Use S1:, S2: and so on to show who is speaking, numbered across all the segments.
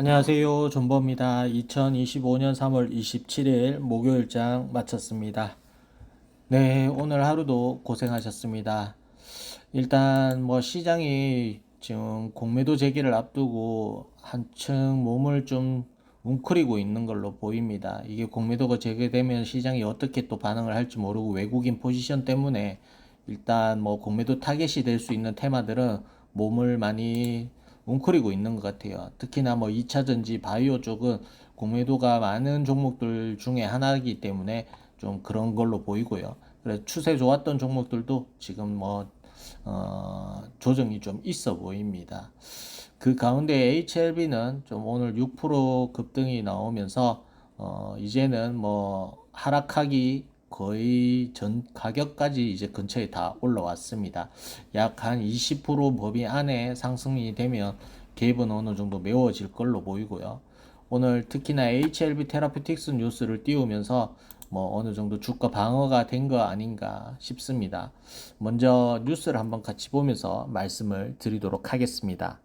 S1: 안녕하세요. 존버입니다. 2025년 3월 27일 목요일장 마쳤습니다. 네, 오늘 하루도 고생하셨습니다. 일단 뭐 시장이 지금 공매도 재개를 앞두고 한층 몸을 좀 웅크리고 있는 걸로 보입니다. 이게 공매도가 재개되면 시장이 어떻게 또 반응을 할지 모르고 외국인 포지션 때문에 일단 뭐 공매도 타겟이 될 수 있는 테마들은 몸을 많이 웅크리고 있는 것 같아요. 특히나 뭐 2차 전지 바이오 쪽은 공매도가 많은 종목들 중에 하나이기 때문에 좀 그런 걸로 보이고요. 그래서 추세 좋았던 종목들도 지금 뭐 어, 조정이 좀 있어 보입니다. 그 가운데 HLB는 좀 오늘 6% 급등이 나오면서 어, 이제는 뭐 하락하기 거의 전 가격까지 이제 근처에 다 올라왔습니다. 약 한 20% 범위 안에 상승이 되면 갭은 어느 정도 메워질 걸로 보이고요. 오늘 특히나 HLB 테라피틱스 뉴스를 띄우면서 뭐 어느 정도 주가 방어가 된 거 아닌가 싶습니다. 먼저 뉴스를 한번 같이 보면서 말씀을 드리도록 하겠습니다.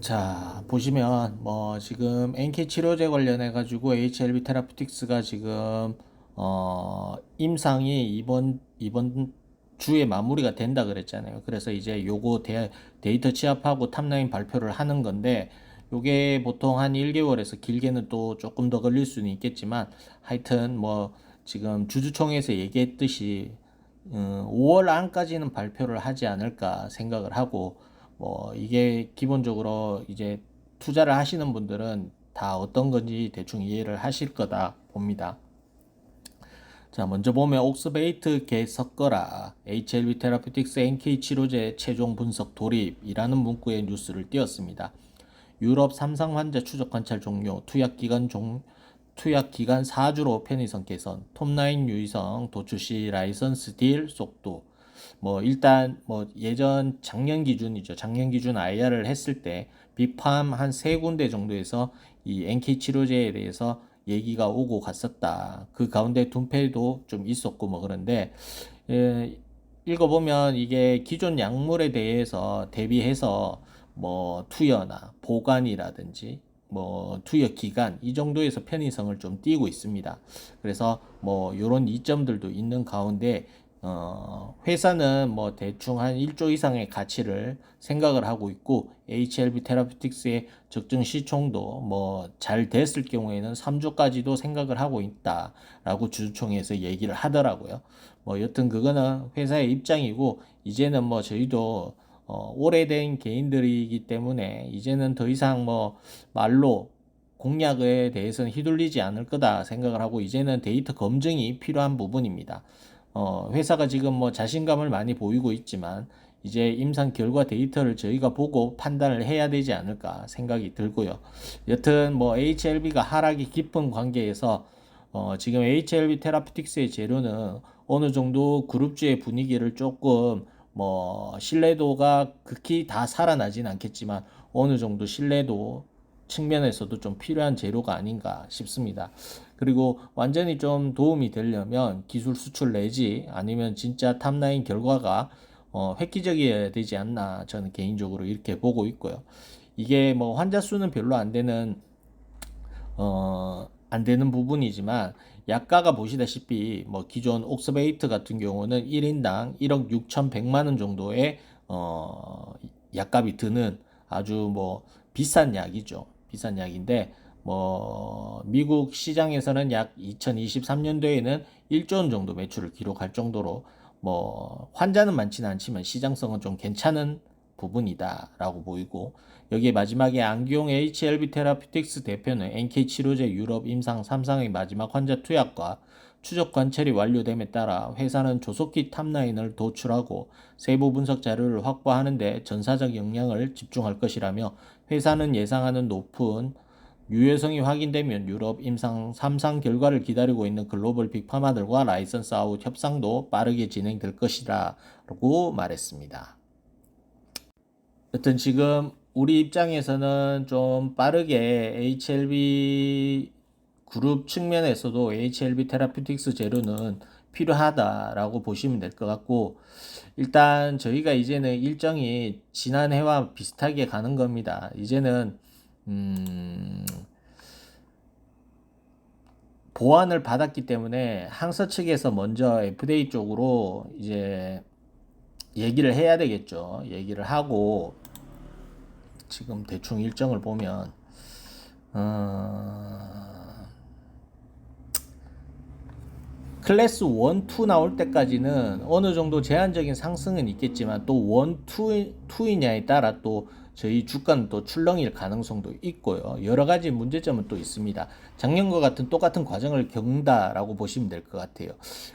S1: 자, 보시면 뭐 지금 NK 치료제 관련해 가지고 HLB 테라피틱스가 지금 어 임상이 이번 이번 주에 마무리가 된다 그랬잖아요. 그래서 이제 요거 데, 데이터 취합하고 탑라인 발표를 하는 건데 요게 보통 한 1개월에서 길게는 또 조금 더 걸릴 수는 있겠지만 하여튼 뭐 지금 주주총회에서 얘기했듯이 음, 5월 안까지는 발표를 하지 않을까 생각을 하고 뭐 이게 기본적으로 이제 투자를 하시는 분들은 다 어떤 건지 대충 이해를 하실 거다 봅니다. 자, 먼저 보면 옥스베이트 개 섞어라 HLB 테라피틱스 NK 치료제 최종 분석 돌입이라는 문구의 뉴스를 띄웠습니다. 유럽 삼상 환자 추적 관찰 종료, 투약 기간 종 투약 기간 4주로 편의성 개선, 톱라인 유의성 도출 시 라이선스 딜 속도. 뭐 일단 뭐 예전 작년 기준이죠. 작년 기준 IR을 했을 때 비팜 한 세 군데 정도에서 이 NK 치료제에 대해서 얘기가 오고 갔었다. 그 가운데 둔폐도 좀 있었고 뭐 그런데 에, 읽어보면 이게 기존 약물에 대해서 대비해서 뭐 투여나 보관이라든지 뭐 투여 기간 이 정도에서 편의성을 좀 띄고 있습니다. 그래서 뭐 이런 이점들도 있는 가운데 어, 회사는 뭐 대충 한 1조 이상의 가치를 생각을 하고 있고 HLB 테라피틱스의 적정 시총도 뭐 잘 됐을 경우에는 3조까지도 생각을 하고 있다라고 주주총회에서 얘기를 하더라고요. 뭐 여튼 그거는 회사의 입장이고 이제는 뭐 저희도 어, 오래된 개인들이기 때문에 이제는 더 이상 뭐 말로 공약에 대해서는 휘둘리지 않을 거다 생각을 하고 이제는 데이터 검증이 필요한 부분입니다. 어, 회사가 지금 뭐 자신감을 많이 보이고 있지만 이제 임상 결과 데이터를 저희가 보고 판단을 해야 되지 않을까 생각이 들고요. 여튼 뭐 HLB가 하락이 깊은 관계에서 어, 지금 HLB 테라피틱스의 재료는 어느 정도 그룹주의 분위기를 조금 뭐 신뢰도가 극히 다 살아나진 않겠지만 어느 정도 신뢰도 측면에서도 좀 필요한 재료가 아닌가 싶습니다. 그리고 완전히 좀 도움이 되려면 기술 수출 내지 아니면 진짜 탑라인 결과가 어, 획기적이어야 되지 않나 저는 개인적으로 이렇게 보고 있고요. 이게 뭐 환자 수는 별로 안 되는 어, 안 되는 부분이지만 약가가 보시다시피 뭐 기존 옥스베이트 같은 경우는 1인당 1억 6,100만 원 정도의 어, 약값이 드는 아주 뭐 비싼 약이죠. 비싼 약인데 뭐 미국 시장에서는 약 2023년도에는 1조 원 정도 매출을 기록할 정도로 뭐 환자는 많지는 않지만 시장성은 좀 괜찮은 부분이다라고 보이고 여기에 마지막에 안기용 HLB 테라피틱스 대표는 NK 치료제 유럽 임상 3상의 마지막 환자 투약과 추적 관찰이 완료됨에 따라 회사는 조속히 탑라인을 도출하고 세부 분석 자료를 확보하는데 전사적 역량을 집중할 것이라며 회사는 예상하는 높은 유효성이 확인되면 유럽 임상 3상 결과를 기다리고 있는 글로벌 빅파마들과 라이선스 아웃 협상도 빠르게 진행될 것이라고 말했습니다. 여튼 지금 우리 입장에서는 좀 빠르게 HLB 그룹 측면에서도 HLB 테라피틱스 재료는 필요하다라고 보시면 될 것 같고 일단 저희가 이제는 일정이 지난해와 비슷하게 가는 겁니다. 이제는 음, 보완을 받았기 때문에 항서 측에서 먼저 FDA 쪽으로 이제 얘기를 해야 되겠죠. 얘기를 하고 지금 대충 일정을 보면 어, 클래스 1, 2 나올 때까지는 어느 정도 제한적인 상승은 있겠지만 또 1, 2, 2이냐에 따라 또 저희 주가는 또 출렁일 가능성도 있고요. 여러 가지 문제점은 또 있습니다. 작년과 같은 똑같은 과정을 겪는다라고 보시면 될 것 같아요.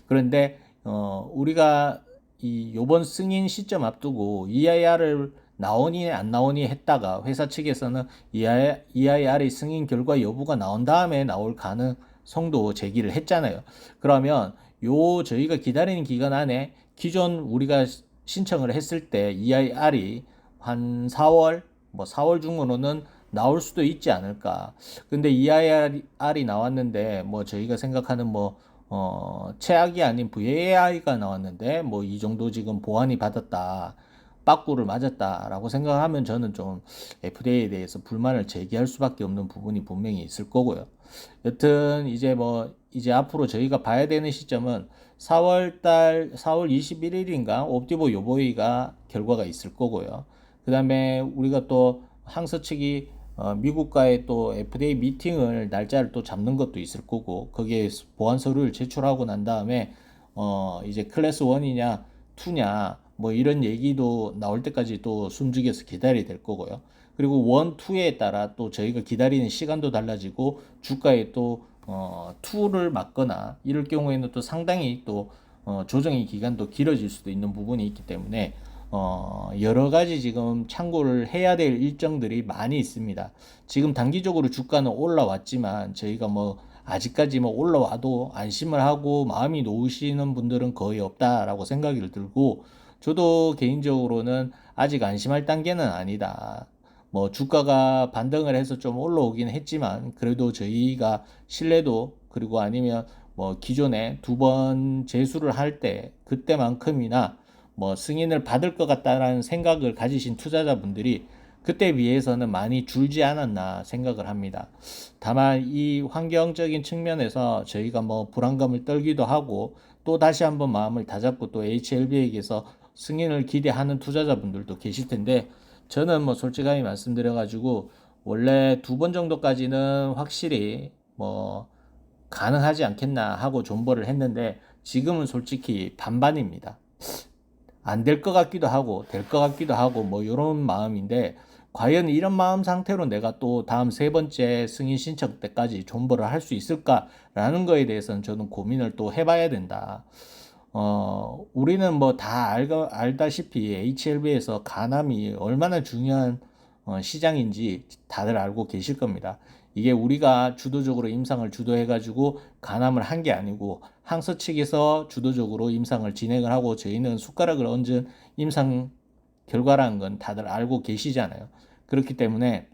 S1: 그런데 어, 우리가 이 요번 승인 시점 앞두고 EIR을 나오니 안 나오니 했다가 회사 측에서는 EIR의 승인 결과 여부가 나온 다음에 나올 가능 성도 제기를 했잖아요. 그러면 요 저희가 기다리는 기간 안에 기존 우리가 신청을 했을 때 EIR이 한 4월 뭐 4월 중으로는 나올 수도 있지 않을까. 근데 EIR이 나왔는데 뭐 저희가 생각하는 뭐 어, 최악이 아닌 VAI가 나왔는데 뭐 이 정도 지금 보완이 받았다. 빠꾸를 맞았다라고 생각하면 저는 좀 FDA에 대해서 불만을 제기할 수밖에 없는 부분이 분명히 있을 거고요. 여튼 이제 뭐 이제 앞으로 저희가 봐야 되는 시점은 4월 달 4월 21일인가 옵티보 요보이가 결과가 있을 거고요. 그다음에 우리가 또 항서 측이 어, 미국과의 또 FDA 미팅을 날짜를 또 잡는 것도 있을 거고 거기에 보안 서류를 제출하고 난 다음에 어 이제 클래스 1이냐 2냐 뭐 이런 얘기도 나올 때까지 또 숨죽여서 기다려야 될 거고요. 그리고 1, 2에 따라 또 저희가 기다리는 시간도 달라지고 주가에 또 어, 2를 맞거나 이럴 경우에는 또 상당히 또 어, 조정의 기간도 길어질 수도 있는 부분이 있기 때문에 어, 여러 가지 지금 참고를 해야 될 일정들이 많이 있습니다. 지금 단기적으로 주가는 올라왔지만 저희가 뭐 아직까지 뭐 올라와도 안심을 하고 마음이 놓으시는 분들은 거의 없다라고 생각이 들고 저도 개인적으로는 아직 안심할 단계는 아니다. 뭐 주가가 반등을 해서 좀 올라오긴 했지만 그래도 저희가 신뢰도 그리고 아니면 뭐 기존에 두 번 재수를 할 때 그때만큼이나 뭐 승인을 받을 것 같다라는 생각을 가지신 투자자분들이 그때 비해서는 많이 줄지 않았나 생각을 합니다. 다만 이 환경적인 측면에서 저희가 뭐 불안감을 떨기도 하고 또 다시 한번 마음을 다잡고 또 HLB에게서 승인을 기대하는 투자자분들도 계실 텐데 저는 뭐 솔직하게 말씀드려 가지고 원래 두 번 정도까지는 확실히 뭐 가능하지 않겠나 하고 존버를 했는데 지금은 솔직히 반반입니다. 안 될 것 같기도 하고 될 것 같기도 하고 뭐 이런 마음인데 과연 이런 마음 상태로 내가 또 다음 세 번째 승인 신청 때까지 존버를 할 수 있을까라는 거에 대해서는 저는 고민을 또 해봐야 된다. 어, 우리는 뭐다 알다시피 HLB에서 간암이 얼마나 중요한 어, 시장인지 다들 알고 계실 겁니다. 이게 우리가 주도적으로 임상을 주도해가지고 간암을 한 게 아니고 항서 측에서 주도적으로 임상을 진행을 하고 저희는 숟가락을 얹은 임상 결과라는 건 다들 알고 계시잖아요. 그렇기 때문에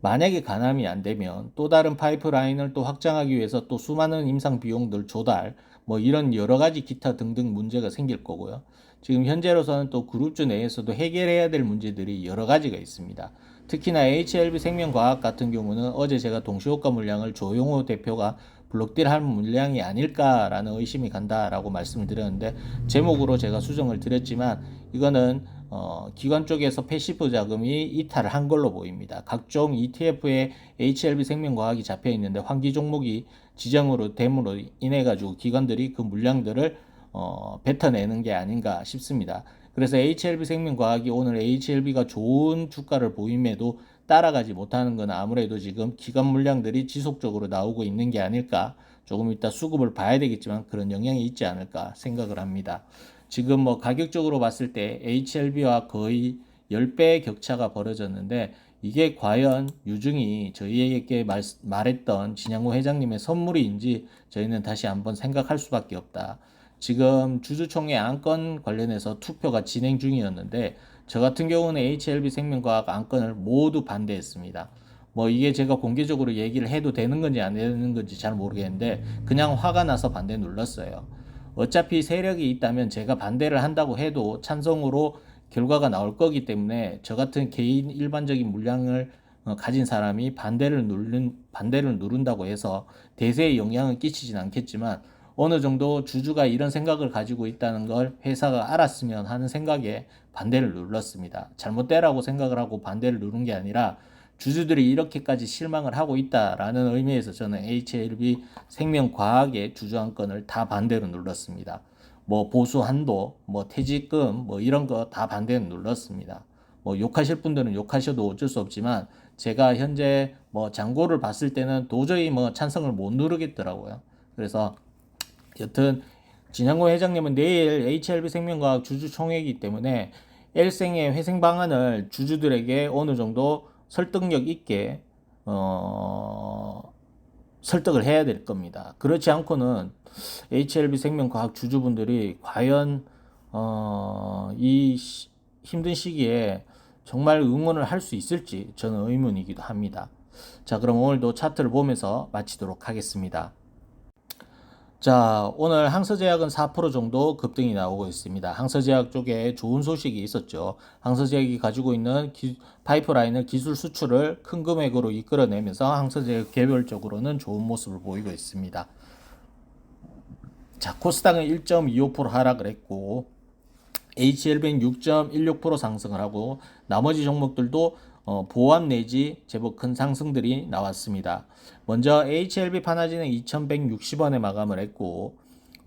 S1: 만약에 간암이 안 되면 또 다른 파이프라인을 또 확장하기 위해서 또 수많은 임상 비용들 조달 뭐 이런 여러 가지 기타 등등 문제가 생길 거고요. 지금 현재로서는 또 그룹주 내에서도 해결해야 될 문제들이 여러 가지가 있습니다. 특히나 HLB 생명과학 같은 경우는 어제 제가 동시호가 물량을 조용호 대표가 블록딜 할 물량이 아닐까라는 의심이 간다라고 말씀을 드렸는데 제목으로 제가 수정을 드렸지만 이거는 어, 기관 쪽에서 패시브 자금이 이탈을 한 걸로 보입니다. 각종 ETF에 HLB 생명과학이 잡혀 있는데 환기 종목이 지정으로 됨으로 인해 가지고 기관들이 그 물량들을 어, 뱉어내는 게 아닌가 싶습니다. 그래서 HLB 생명과학이 오늘 HLB가 좋은 주가를 보임에도 따라가지 못하는 건 아무래도 지금 기관 물량들이 지속적으로 나오고 있는 게 아닐까 조금 이따 수급을 봐야 되겠지만 그런 영향이 있지 않을까 생각을 합니다. 지금 뭐 가격적으로 봤을 때 HLB와 거의 10배 격차가 벌어졌는데 이게 과연 유중이 저희에게 말, 말했던 진양호 회장님의 선물인지 저희는 다시 한번 생각할 수밖에 없다. 지금 주주총회 안건 관련해서 투표가 진행 중이었는데 저 같은 경우는 HLB 생명과학 안건을 모두 반대했습니다. 뭐 이게 제가 공개적으로 얘기를 해도 되는 건지 안 되는 건지 잘 모르겠는데 그냥 화가 나서 반대 눌렀어요. 어차피 세력이 있다면 제가 반대를 한다고 해도 찬성으로 결과가 나올 거기 때문에 저 같은 개인 일반적인 물량을 어, 가진 사람이 반대를 누른 반대를 누른다고 해서 대세에 영향을 끼치진 않겠지만 어느 정도 주주가 이런 생각을 가지고 있다는 걸 회사가 알았으면 하는 생각에 반대를 눌렀습니다. 잘못되라고 생각을 하고 반대를 누른 게 아니라 주주들이 이렇게까지 실망을 하고 있다라는 의미에서 저는 HLB 생명과학의 주주 한 건을 다 반대로 눌렀습니다. 뭐 보수 한도, 뭐 퇴직금, 뭐 이런 거 다 반대로 눌렀습니다. 뭐 욕하실 분들은 욕하셔도 어쩔 수 없지만 제가 현재 뭐 장고를 봤을 때는 도저히 뭐 찬성을 못 누르겠더라고요. 그래서 여튼 진양고 회장님은 내일 HLB 생명과학 주주 총회이기 때문에 일생의 회생 방안을 주주들에게 어느 정도 설득력 있게 어, 설득을 해야 될 겁니다. 그렇지 않고는 HLB 생명과학 주주분들이 과연 어, 이 시, 힘든 시기에 정말 응원을 할 수 있을지 저는 의문이기도 합니다. 자, 그럼 오늘도 차트를 보면서 마치도록 하겠습니다. 자, 오늘 항서제약은 4% 정도 급등이 나오고 있습니다. 항서제약 쪽에 좋은 소식이 있었죠. 항서제약이 가지고 있는 기, 파이프라인을 기술 수출을 큰 금액으로 이끌어내면서 항서제약 개별적으로는 좋은 모습을 보이고 있습니다. 자, 코스닥은 1.25% 하락을 했고 HLB는 6.16% 상승을 하고 나머지 종목들도 어, 보합 내지 제법 큰 상승들이 나왔습니다. 먼저 HLB 파나지는 2,160원에 마감을 했고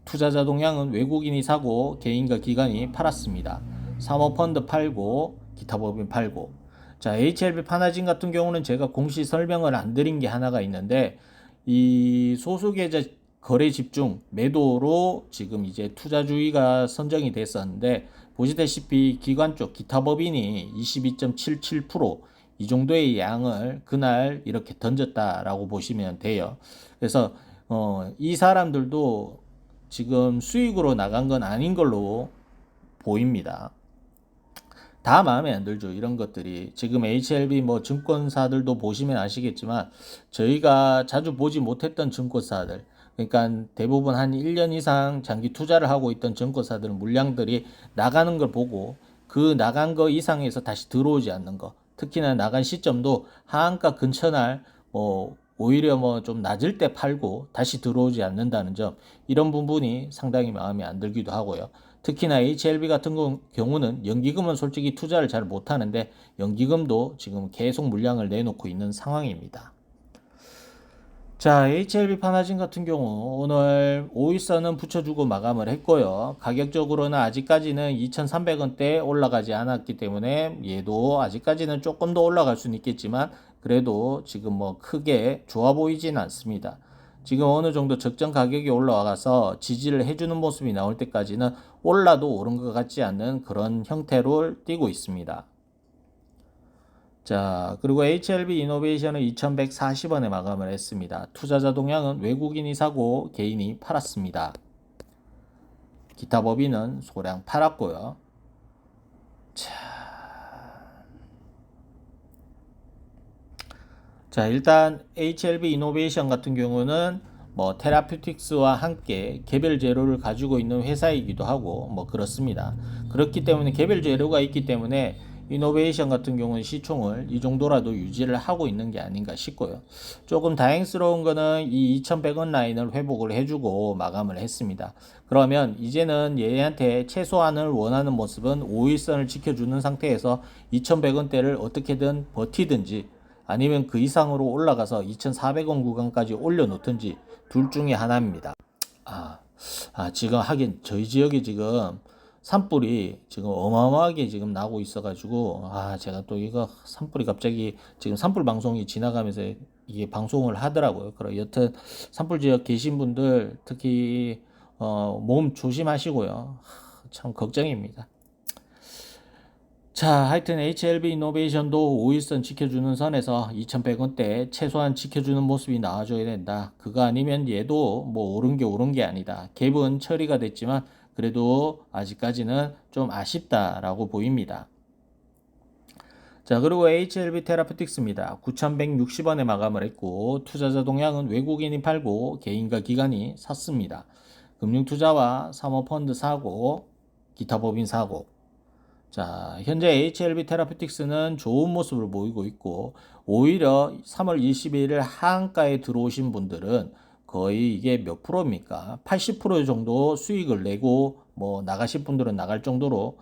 S1: 투자자 동향은 외국인이 사고 개인과 기관이 팔았습니다. 사모펀드 팔고 기타 법인 팔고 자 HLB 파나진 같은 경우는 제가 공시 설명을 안 드린 게 하나가 있는데 이 소수계좌 거래 집중 매도로 지금 이제 투자 주의가 선정이 됐었는데 보시다시피 기관 쪽 기타 법인이 22.77%이 정도의 양을 그날 이렇게 던졌다라고 보시면 돼요. 그래서 어, 이 사람들도 지금 수익으로 나간 건 아닌 걸로 보입니다. 다 마음에 안 들죠. 이런 것들이. 지금 HLB 뭐 증권사들도 보시면 아시겠지만 저희가 자주 보지 못했던 증권사들 그러니까 대부분 한 1년 이상 장기 투자를 하고 있던 증권사들은 물량들이 나가는 걸 보고 그 나간 거 이상에서 다시 들어오지 않는 거. 특히나 나간 시점도 하한가 근처날 뭐 오히려 뭐 좀 낮을 때 팔고 다시 들어오지 않는다는 점 이런 부분이 상당히 마음에 안 들기도 하고요. 특히나 HLB 같은 경우는 연기금은 솔직히 투자를 잘 못하는데 연기금도 지금 계속 물량을 내놓고 있는 상황입니다. 자, HLB 파나진 같은 경우 오늘 5일선은 붙여주고 마감을 했고요. 가격적으로는 아직까지는 2,300원대 올라가지 않았기 때문에 얘도 아직까지는 조금 더 올라갈 수는 있겠지만 그래도 지금 뭐 크게 좋아 보이진 않습니다. 지금 어느 정도 적정 가격이 올라와서 지지를 해주는 모습이 나올 때까지는 올라도 오른 것 같지 않는 그런 형태로 띄고 있습니다. 자, 그리고 HLB 이노베이션은 2140원에 마감을 했습니다. 투자자 동향은 외국인이 사고 개인이 팔았습니다. 기타 법인은 소량 팔았고요. 자, 자 일단 HLB 이노베이션 같은 경우는 뭐 테라퓨틱스와 함께 개별 재료를 가지고 있는 회사이기도 하고 뭐 그렇습니다. 그렇기 때문에 개별 재료가 있기 때문에 이노베이션 같은 경우는 시총을 이 정도라도 유지를 하고 있는 게 아닌가 싶고요. 조금 다행스러운 거는 이 2100원 라인을 회복을 해주고 마감을 했습니다. 그러면 이제는 얘한테 최소한을 원하는 모습은 5일선을 지켜주는 상태에서 2100원대를 어떻게든 버티든지 아니면 그 이상으로 올라가서 2400원 구간까지 올려놓든지 둘 중에 하나입니다. 아, 아 지금 하긴 저희 지역이 지금 산불이 지금 어마어마하게 지금 나고 있어가지고 아 제가 또 이거 산불이 갑자기 지금 산불 방송이 지나가면서 이게 방송을 하더라고요. 그래 여튼 산불 지역 계신 분들 특히 어, 몸 조심하시고요. 참 걱정입니다. 자, 하여튼 HLB 이노베이션도 5일선 지켜주는 선에서 2,100원대 최소한 지켜주는 모습이 나와줘야 된다. 그거 아니면 얘도 뭐 오른 게 오른 게 아니다. 갭은 처리가 됐지만 그래도 아직까지는 좀 아쉽다라고 보입니다. 자, 그리고 HLB 테라피틱스입니다. 9,160원에 마감을 했고, 투자자 동향은 외국인이 팔고, 개인과 기관이 샀습니다. 금융투자와 사모펀드 사고, 기타 법인 사고. 자, 현재 HLB 테라피틱스는 좋은 모습을 보이고 있고, 오히려 3월 22일 하한가에 들어오신 분들은 거의 이게 몇 프로입니까? 80% 정도 수익을 내고, 뭐, 나가실 분들은 나갈 정도로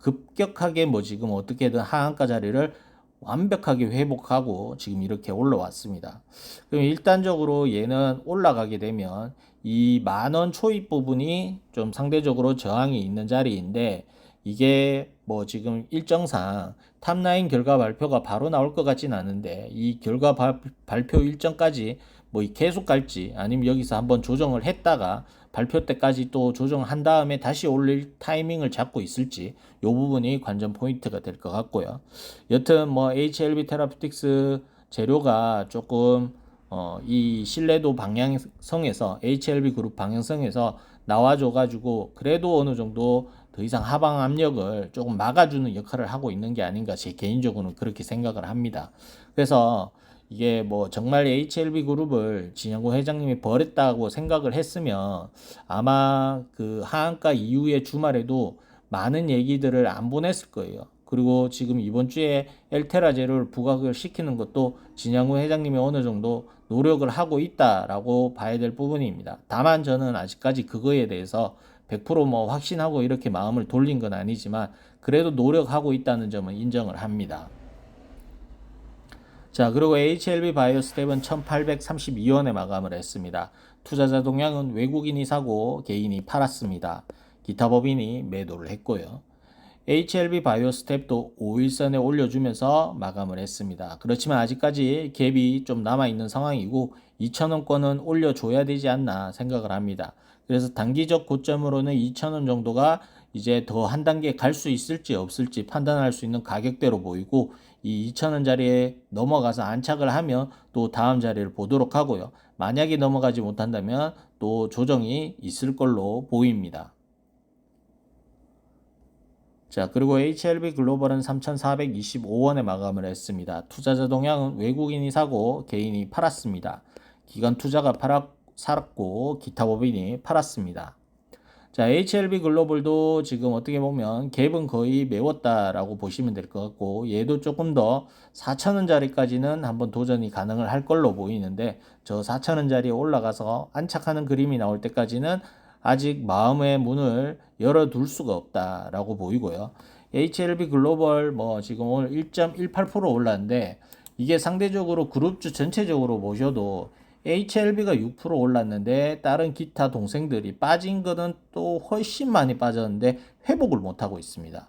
S1: 급격하게 뭐 지금 어떻게든 하한가 자리를 완벽하게 회복하고 지금 이렇게 올라왔습니다. 그럼 일단적으로 얘는 올라가게 되면 이 만원 초입 부분이 좀 상대적으로 저항이 있는 자리인데 이게 뭐 지금 일정상 탑라인 결과 발표가 바로 나올 것 같진 않은데 이 결과 발, 발표 일정까지 뭐 계속 갈지 아니면 여기서 한번 조정을 했다가 발표 때까지 또 조정한 다음에 다시 올릴 타이밍을 잡고 있을지 요 부분이 관전 포인트가 될 것 같고요. 여튼 뭐 HLB 테라피틱스 재료가 조금 어, 이 신뢰도 방향성에서 HLB 그룹 방향성에서 나와줘 가지고 그래도 어느 정도 더 이상 하방 압력을 조금 막아주는 역할을 하고 있는 게 아닌가 제 개인적으로는 그렇게 생각을 합니다. 그래서 이게 뭐 정말 HLB 그룹을 진영구 회장님이 버렸다고 생각을 했으면 아마 그 하한가 이후의 주말에도 많은 얘기들을 안 보냈을 거예요. 그리고 지금 이번 주에 엘테라 제로를 부각을 시키는 것도 진양구 회장님이 어느 정도 노력을 하고 있다라고 봐야 될 부분입니다. 다만 저는 아직까지 그거에 대해서 100%뭐 확신하고 이렇게 마음을 돌린 건 아니지만 그래도 노력하고 있다는 점은 인정을 합니다. 자, 그리고 HLB 바이오스텝은 1832원에 마감을 했습니다. 투자자 동향은 외국인이 사고 개인이 팔았습니다. 기타 법인이 매도를 했고요. HLB 바이오스텝도 5일선에 올려주면서 마감을 했습니다. 그렇지만 아직까지 갭이 좀 남아있는 상황이고 2,000원권은 올려줘야 되지 않나 생각을 합니다. 그래서 단기적 고점으로는 2,000원 정도가 이제 더 한 단계 갈 수 있을지 없을지 판단할 수 있는 가격대로 보이고 이 2,000원 자리에 넘어가서 안착을 하면 또 다음 자리를 보도록 하고요. 만약에 넘어가지 못한다면 또 조정이 있을 걸로 보입니다. 자, 그리고 HLB 글로벌은 3,425원에 마감을 했습니다. 투자자 동향은 외국인이 사고 개인이 팔았습니다. 기관 투자가 팔았, 살았고 기타 법인이 팔았습니다. 자, HLB 글로벌도 지금 어떻게 보면 갭은 거의 메웠다라고 보시면 될 것 같고 얘도 조금 더 4천원짜리까지는 한번 도전이 가능을 할 걸로 보이는데 저 4천원짜리에 올라가서 안착하는 그림이 나올 때까지는 아직 마음의 문을 열어둘 수가 없다라고 보이고요. HLB 글로벌 뭐 지금 오늘 1.18% 올랐는데 이게 상대적으로 그룹주 전체적으로 보셔도 HLB가 6% 올랐는데 다른 기타 동생들이 빠진 거는 또 훨씬 많이 빠졌는데 회복을 못하고 있습니다.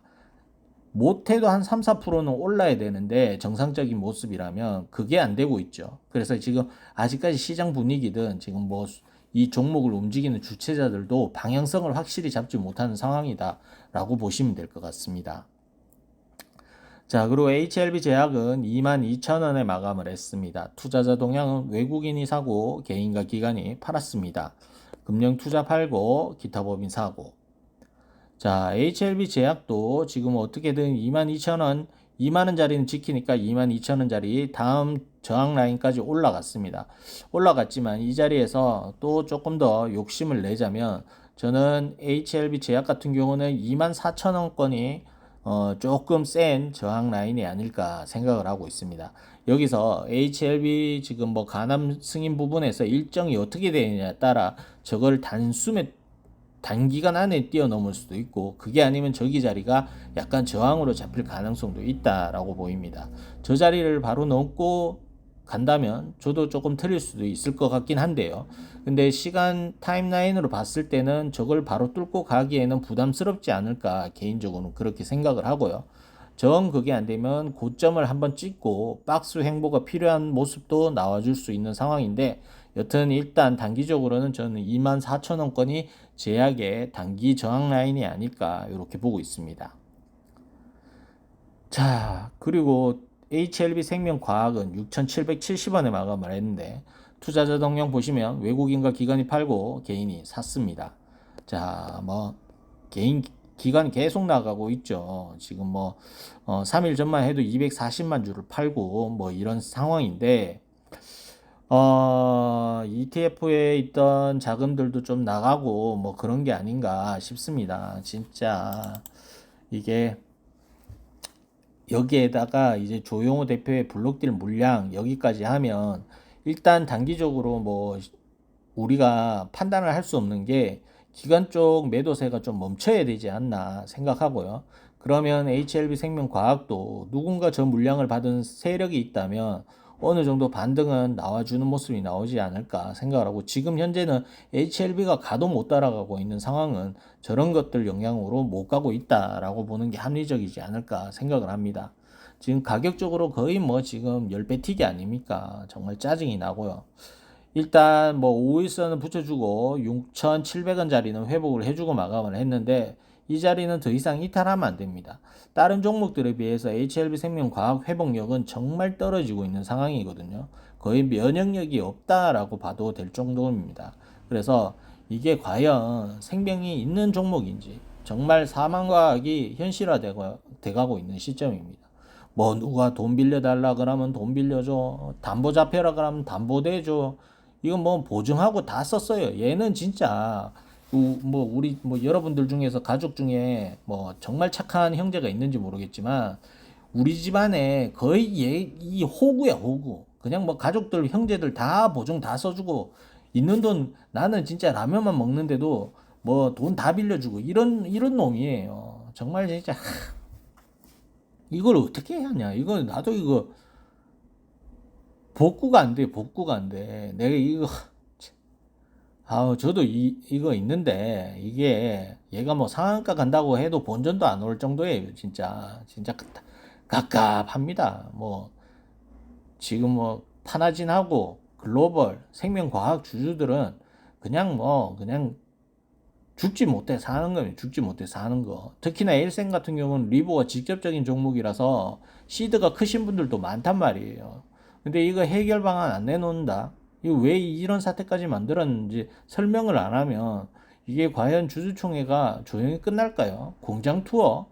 S1: 못해도 한 3, 4%는 올라야 되는데 정상적인 모습이라면 그게 안 되고 있죠. 그래서 지금 아직까지 시장 분위기든 지금 뭐 이 종목을 움직이는 주체자들도 방향성을 확실히 잡지 못하는 상황이다라고 보시면 될 것 같습니다. 자, 그리고 HLB 제약은 22,000원에 마감을 했습니다. 투자자 동향은 외국인이 사고 개인과 기관이 팔았습니다. 금융 투자 팔고 기타 법인 사고. 자, HLB 제약도 지금 어떻게든 22,000원 2만원짜리는 지키니까 22,000원짜리 다음 저항 라인까지 올라갔습니다. 올라갔지만 이 자리에서 또 조금 더 욕심을 내자면 저는 HLB 제약 같은 경우는 24,000원권이 어, 조금 센 저항 라인이 아닐까 생각을 하고 있습니다. 여기서 HLB 지금 뭐 가남 승인 부분에서 일정이 어떻게 되느냐에 따라 저걸 단숨에 단기간 안에 뛰어넘을 수도 있고 그게 아니면 저기 자리가 약간 저항으로 잡힐 가능성도 있다라고 보입니다. 저 자리를 바로 넘고 간다면 저도 조금 틀릴 수도 있을 것 같긴 한데요. 근데 시간 타임라인으로 봤을 때는 저걸 바로 뚫고 가기에는 부담스럽지 않을까 개인적으로는 그렇게 생각을 하고요. 정 그게 안 되면 고점을 한번 찍고 박스 횡보가 필요한 모습도 나와줄 수 있는 상황인데 여튼 일단 단기적으로는 저는 24,000원권이 제약의 단기 저항 라인이 아닐까 이렇게 보고 있습니다. 자 그리고 HLB 생명과학은 6,770원에 마감을 했는데 투자자 동향 보시면 외국인과 기관이 팔고 개인이 샀습니다. 자, 뭐 개인 기간 계속 나가고 있죠. 지금 뭐 어, 3일 전만 해도 240만 주를 팔고 뭐 이런 상황인데 어, ETF에 있던 자금들도 좀 나가고 뭐 그런 게 아닌가 싶습니다. 진짜 이게 여기에다가 이제 조용호 대표의 블록딜 물량 여기까지 하면 일단 단기적으로 뭐 우리가 판단을 할 수 없는 게 기관 쪽 매도세가 좀 멈춰야 되지 않나 생각하고요. 그러면 HLB 생명과학도 누군가 저 물량을 받은 세력이 있다면 어느 정도 반등은 나와주는 모습이 나오지 않을까 생각을 하고 지금 현재는 HLB가 가도 못 따라가고 있는 상황은 저런 것들 영향으로 못 가고 있다라고 보는 게 합리적이지 않을까 생각을 합니다. 지금 가격적으로 거의 뭐 지금 10배 튀기 아닙니까? 정말 짜증이 나고요. 일단 뭐 5일선은 붙여주고 6,700원짜리는 회복을 해주고 마감을 했는데 이 자리는 더 이상 이탈하면 안 됩니다. 다른 종목들에 비해서 HLB 생명과학 회복력은 정말 떨어지고 있는 상황이거든요. 거의 면역력이 없다라고 봐도 될 정도입니다. 그래서 이게 과연 생명이 있는 종목인지 정말 사망과학이 현실화되고 돼가고 있는 시점입니다. 뭐 누가 돈 빌려달라 그러면 돈 빌려줘 담보 잡혀라 그러면 담보 대줘 이건 뭐 보증하고 다 썼어요. 얘는 진짜 뭐 우리 뭐 여러분들 중에서 가족 중에 뭐 정말 착한 형제가 있는지 모르겠지만 우리 집안에 거의 얘 이 호구야 호구. 그냥 뭐 가족들 형제들 다 보증 다 써주고 있는 돈 나는 진짜 라면만 먹는데도 뭐 돈 다 빌려주고 이런 이런 놈이에요. 정말 진짜 하, 이걸 어떻게 해야 하냐. 이거 나도 이거 복구가 안 돼, 복구가 안 돼. 내가 이거, 아우, 저도 이, 이거 있는데, 이게, 얘가 뭐 상한가 간다고 해도 본전도 안 올 정도예요, 진짜. 진짜 갑갑합니다. 뭐, 지금 뭐, 파나진하고 글로벌 생명과학 주주들은 그냥 뭐, 그냥 죽지 못해 사는 거예요. 죽지 못해 사는 거. 특히나 엘센 같은 경우는 리버가 직접적인 종목이라서 시드가 크신 분들도 많단 말이에요. 근데 이거 해결 방안 안 내놓는다. 이거 왜 이런 사태까지 만들었는지 설명을 안 하면 이게 과연 주주총회가 조용히 끝날까요? 공장 투어?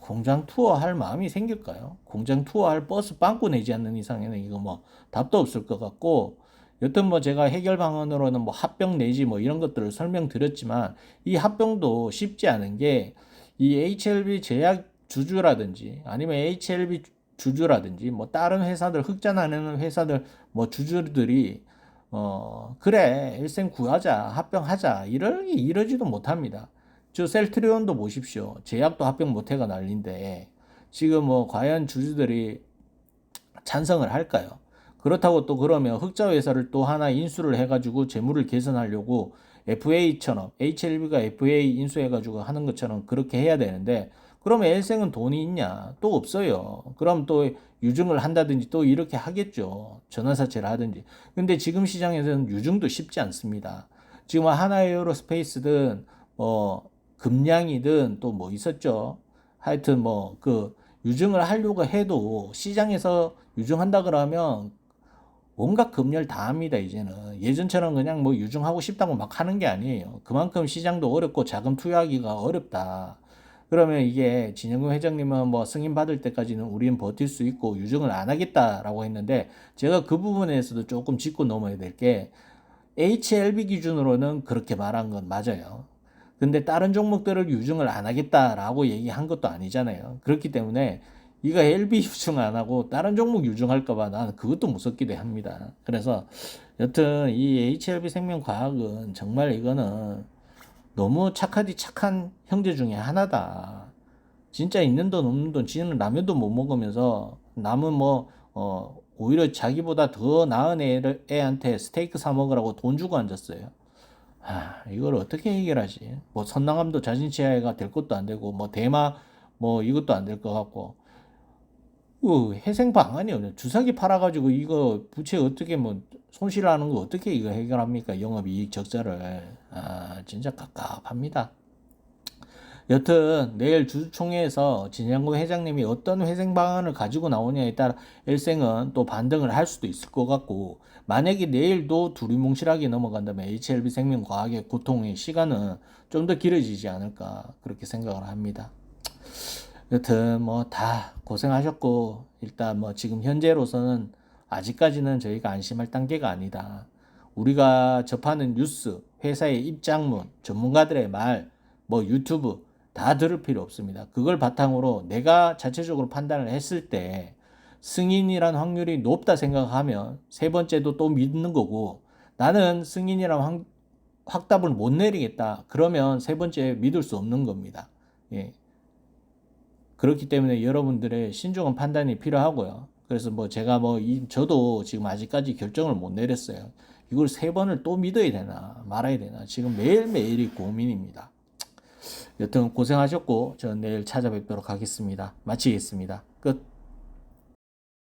S1: 공장 투어 할 마음이 생길까요? 공장 투어 할 버스 빵꾸 내지 않는 이상에는 이거 뭐 답도 없을 것 같고 여튼 뭐 제가 해결 방안으로는 뭐 합병 내지 뭐 이런 것들을 설명드렸지만 이 합병도 쉽지 않은 게 이 HLB 제약 주주라든지 아니면 HLB 주주라든지 뭐 다른 회사들 흑자 나는 회사들 뭐 주주들이 어 그래 일생 구하자 합병하자 이럴 이러지도 못합니다. 저 셀트리온도 보십시오. 제약도 합병 못해가 난린데 지금 뭐 과연 주주들이 찬성을 할까요? 그렇다고 또 그러면 흑자 회사를 또 하나 인수를 해가지고 재물을 개선하려고 FA처럼 HLB가 FA 인수해가지고 하는 것처럼 그렇게 해야 되는데 그럼 엘생은 돈이 있냐? 또 없어요. 그럼 또 유증을 한다든지 또 이렇게 하겠죠. 전환사채를 하든지. 근데 지금 시장에서는 유증도 쉽지 않습니다. 지금 하나에어로스페이스든 뭐 금량이든 또 뭐 있었죠. 하여튼 뭐 그 유증을 하려고 해도 시장에서 유증한다 그러면 온갖 금열 다 합니다, 이제는. 예전처럼 그냥 뭐 유증하고 싶다고 막 하는 게 아니에요. 그만큼 시장도 어렵고 자금 투여하기가 어렵다. 그러면 이게 진영근 회장님은 뭐 승인 받을 때까지는 우리는 버틸 수 있고 유증을 안 하겠다라고 했는데 제가 그 부분에서도 조금 짚고 넘어야 될 게 HLB 기준으로는 그렇게 말한 건 맞아요. 근데 다른 종목들을 유증을 안 하겠다라고 얘기한 것도 아니잖아요. 그렇기 때문에 이거 LB 유증 안 하고 다른 종목 유증할까봐 나는 그것도 무섭기도 합니다. 그래서 여튼 이 HLB 생명과학은 정말 이거는 너무 착하디 착한 형제 중에 하나다. 진짜 있는 돈 없는 돈 지는 라면도 못 먹으면서 남은 뭐 어, 오히려 자기보다 더 나은 애를, 애한테 스테이크 사 먹으라고 돈 주고 앉았어요. 아, 이걸 어떻게 해결하지? 뭐 선남감도 자진치하가 될 것도 안 되고 뭐 대마 뭐 이것도 안 될 것 같고 그 회생 방안이 없네. 주사기 팔아가지고 이거 부채 어떻게 뭐 손실하는 거 어떻게 이거 해결합니까? 영업이익 적자를. 아, 진짜 갑갑합니다. 여튼 내일 주주총회에서 진양구 회장님이 어떤 회생 방안을 가지고 나오냐에 따라 일생은 또 반등을 할 수도 있을 것 같고 만약에 내일도 두리뭉실하게 넘어간다면 HLB 생명과학의 고통의 시간은 좀 더 길어지지 않을까 그렇게 생각을 합니다. 여튼 뭐 다 고생하셨고 일단 뭐 지금 현재로서는 아직까지는 저희가 안심할 단계가 아니다. 우리가 접하는 뉴스, 회사의 입장문, 전문가들의 말, 뭐 유튜브 다 들을 필요 없습니다. 그걸 바탕으로 내가 자체적으로 판단을 했을 때 승인이란 확률이 높다 생각하면 세 번째도 또 믿는 거고 나는 승인이란 확, 확답을 못 내리겠다. 그러면 세 번째 믿을 수 없는 겁니다. 예. 그렇기 때문에 여러분들의 신중한 판단이 필요하고요. 그래서 뭐 제가 뭐 이, 저도 지금 아직까지 결정을 못 내렸어요. 이걸 세 번을 또 믿어야 되나 말아야 되나 지금 매일매일이 고민입니다. 여튼 고생하셨고 저는 내일 찾아뵙도록 하겠습니다. 마치겠습니다. 끝.